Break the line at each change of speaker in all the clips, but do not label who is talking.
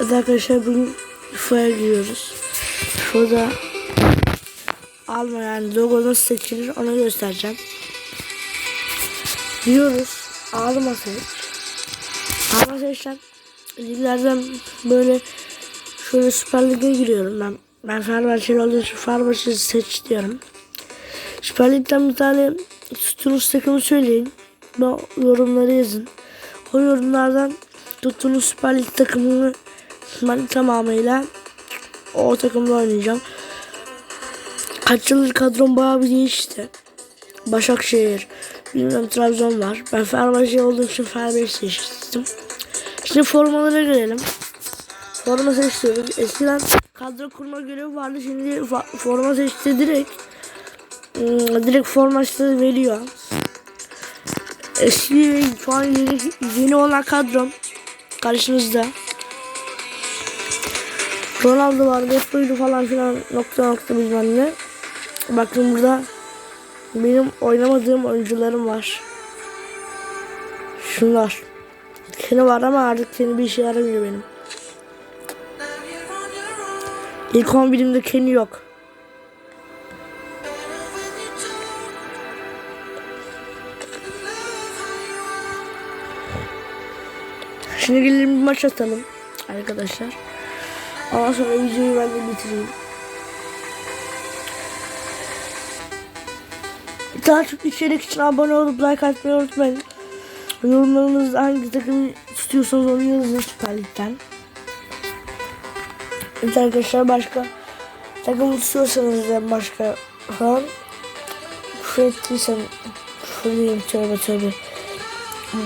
Evet arkadaşlar bugün FIFA'ya giriyoruz. Şurada alma yani logo nasıl seçilir onu göstereceğim. Diyoruz alma seç. Alma seçten liglerden böyle şöyle Süper Lig'e giriyorum ben. Ben Fenerbahçeli olduğum için Fenerbahçe'yi seç diyorum. Süper Lig'den bir tane tuttuğunuz takımı söyleyin. Yorumları yazın. O yorumlardan tuttuğunuz Süper Lig takımını ben tamamıyla o takımda oynayacağım. Kaç yıldır kadrom bayağı bir değişti. Başakşehir, bilmem Trabzon var. Ben Fenerbahçe olduğum için Fenerbahçe seçtim. Şimdi formalara gelelim. Forma seçiyoruz. Eskiden kadro kurma görevi vardı. Şimdi forma seçti direkt. Hmm, direkt forma veriyor. Eski şu an yeni, yeni olan kadrom karşınızda. Ronaldo var, Defoe'ydu falan filan nokta nokta bilmem ne. Bakın burada benim oynamadığım oyuncularım var. Şunlar. Kendi var ama artık kendi bir işe yaramıyor benim. İlk 11'imde Kenny yok. Şimdi gelelim bir maç atalım arkadaşlar. Ondan sonra videoyu ben de bitireyim. Daha çok içerik için abone olup like atmayı unutmayın. Yorumlarınızda hangi takımı tutuyorsanız onu yazın Süper Lig'den. Evet arkadaşlar başka takım tutuyorsanız da başka falan küfür ettiysem küfür diyeyim tövbe tövbe.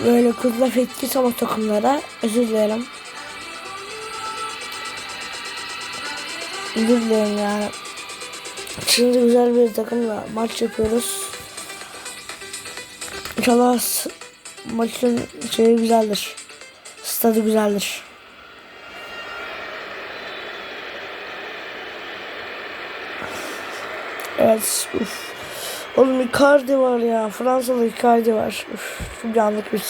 Böyle kızla ettiysem o takımlara özür dilerim. Özür dilerim yani. Şimdi güzel bir takımla maç yapıyoruz. İnşallah maçın şeyi güzeldir. Stadı güzeldir. Evet. Uf. Oğlum Icardi var ya. Fransalı Icardi var. Uf, çok yanlık bir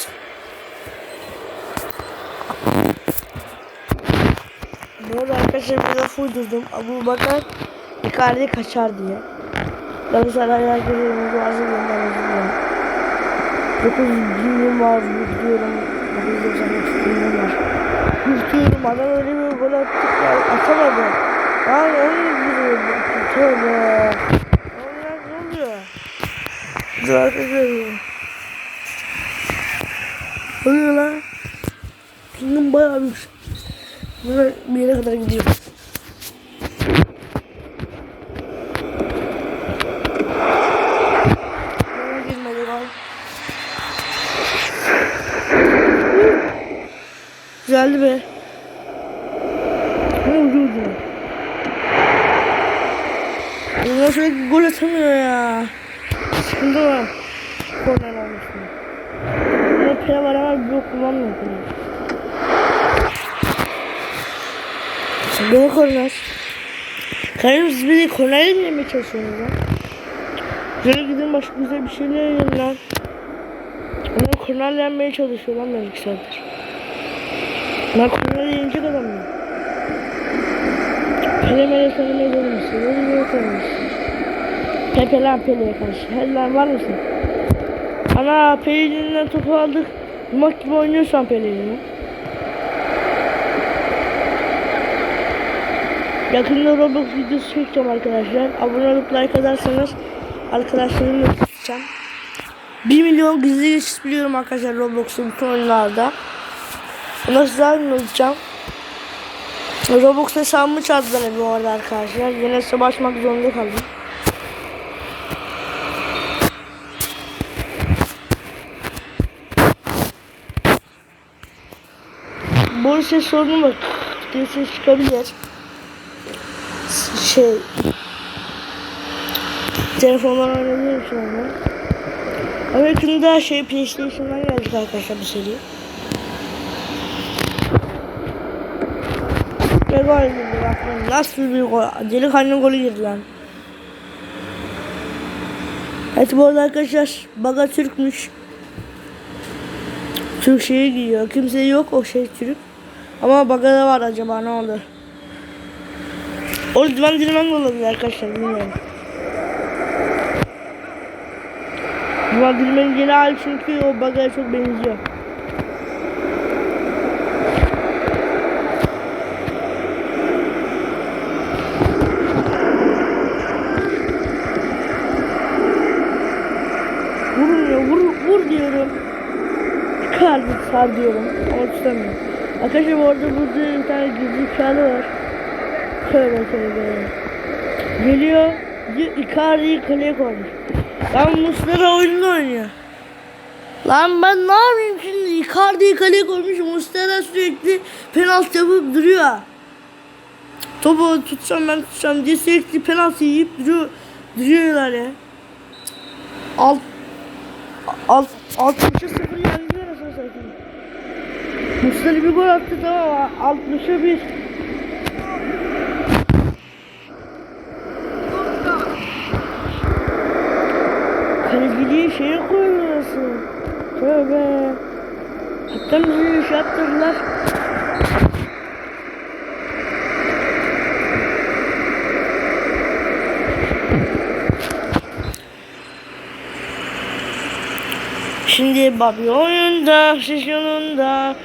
arkadaşlar bir laf uydurdum. Abu Bakar Icardi kaçar diye. Galatasaray herkesin duası göndermesi 9 binim var diyorum. 993 binim var. Yüklüyorum adam öyle bir gol attık ya atamadı. Lan onu giriyor. Tövbe. Ne oluyor? Dur arkadaşlar. Ne oluyor lan? Pingim bayağı büyük. Böyle bir yere kadar gidiyor. Güzeldi be. Ne ucu. Bunlar sürekli gol atamıyor ya. Sıkıntı var. Korner olmuşsun. Ama pire var ama bir yok kullanmıyor pire. Beni korner. Karım siz de kornerle mi yemeye çalışıyorsunuz lan? Şöyle gidin başka güzel bir şeyler yiyin lan. Onlar kornerle yenmeye çalışıyor lan ben iki saattir. Ben kornerle yenecek adam mıyım? Pele mele dönmüşsün. Ne diyor tanımıyorsun? Pepe lan Pele'ye karşı. Hadi lan var mısın? Ana Pele'nin topu aldık. Maç gibi oynuyorsan Pele'nin. Yakında Roblox videosu çekeceğim arkadaşlar. Abone olup like atarsanız arkadaşlarımla tutacağım. 1 milyon gizli geçiş biliyorum arkadaşlar Roblox'un bütün oyunlarda. Onu size anlatacağım. Roblox hesabımı çaldılar bu arada arkadaşlar. Yine savaşmak zorunda kaldım. Ses sorunu bak. diye ses çıkabilir. Şey telefondan oynanıyor şu anda. Ama yakında şey PlayStation'dan geldik arkadaşlar bir seri. Ne gol girdi bak. Nasıl bir gol? Delikanlı golü girdi lan. Evet bu arada arkadaşlar Baga Türkmüş. Türk şeyi giyiyor. Kimse yok o şey Türk. Ama bagada var acaba ne olur. O ben dilmen de olabilir arkadaşlar bilmiyorum. Duvar dilmenin yeni hali çünkü o bagaya çok benziyor. Vurmuyor, vur, vur diyorum. Kalbi sar diyorum ama tutamıyorum. Arkadaşlar bu arada burada bir tane gizli kralı var. Tövbe tövbe. Geliyor, Icardi'yi kaleye koymuş. Lan Muslera oyununu oynuyor. Lan ben ne yapayım şimdi? Icardi'yi kaleye koymuş. Muslera sürekli penaltı yapıp duruyor. Topu tutsam ben tutsam diye sürekli penaltı yiyip duruyor, duruyorlar ya. Alt alt 60'a 0 yendiler aslında. Muslera bir gol attı tamam 60'a 1. Kaleciliği Tövbe. Hatta iş yaptırdılar. Şimdi Bobby oyunda, şiş yolunda.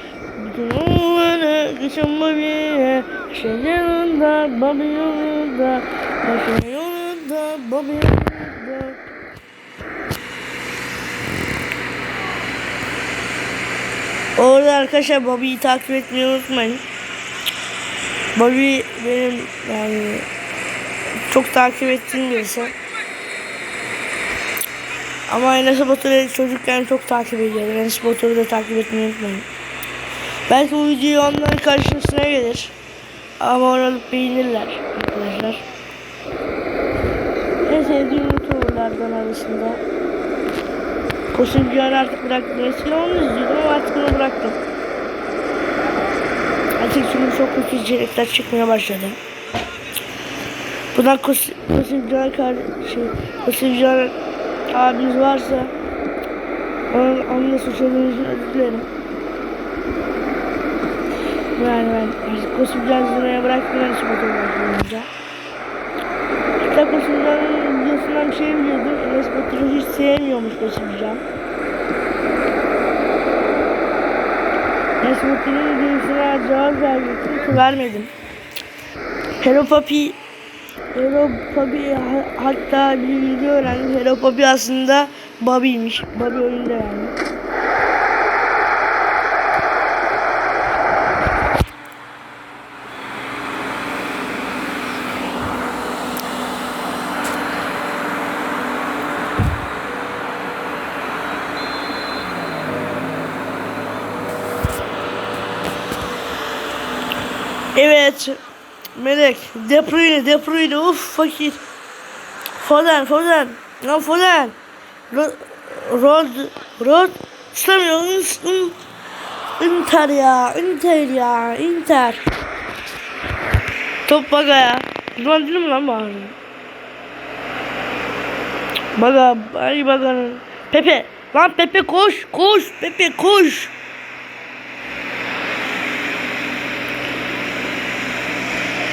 Bütün oğulları geçen Bobby'ye. Şey yanında, Bobby yolunda. Şey yolunda, Bobby yolunda. Orada arkadaşlar Bobby'yi takip etmeyi unutmayın. Bobby benim yani çok takip ettiğim birisi. Ama Enes Batur'u çocukken çok takip ediyorum. Enes Batur'u da takip etmeyi unutmayın. Belki bu video onların karşısına gelir. Ama onu alıp beğenirler arkadaşlar. En sevdiğim YouTuber'lardan arasında. Koşuncuları artık bıraktım. Eskiden onu izliyordum ama artık onu bıraktım. Artık çünkü çok kötü içerikler çıkmaya başladı. Buradan Koşuncular şey, Koşuncular abiniz varsa onun, onun da suç olduğunu özür dilerim. Yani ben artık Koşuncular izlemeye bıraktım. Ben hiç bir şey biliyordum. Enes hiç sevmiyormuş Koşuncular. Esmut'un videosuna cevap verecektim. Vermedim. Hello Papi Hello Papi ha- hatta bir video öğrendim. Hello Papi aslında Bobby'ymiş. Bobby oyunda yani. Evet. Melek. De Bruyne, De Bruyne. Uf fakir. Foden, Foden. Lan Foden. Rod, Rod, Rod. İn- Inter ya. Inter ya. Inter. Top baga ya. Lan değil mi lan bari? Baga. Ay baganın. Pepe. Lan Pepe koş. Koş. Pepe koş.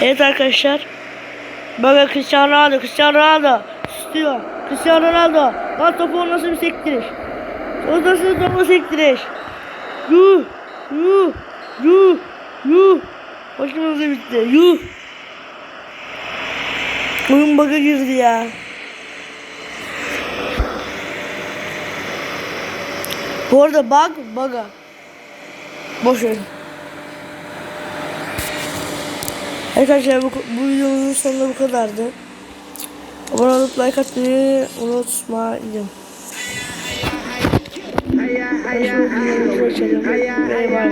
Evet arkadaşlar. Böyle Cristiano Ronaldo, Cristiano Ronaldo istiyor. Cristiano Ronaldo. Lan topu nasıl bir sektiriş? O nasıl topu sektiriş? Yuh, yuh, yuh, yuh. Başımıza bitti. Yuh. Oyun bug'a girdi ya. Bu arada bug, bug'a. Boş ver. Arkadaşlar bu, bu videonun sonunda bu kadardı. Abone olup like atmayı unutmayın. Başka bir videomuza geçelim. Bay bay.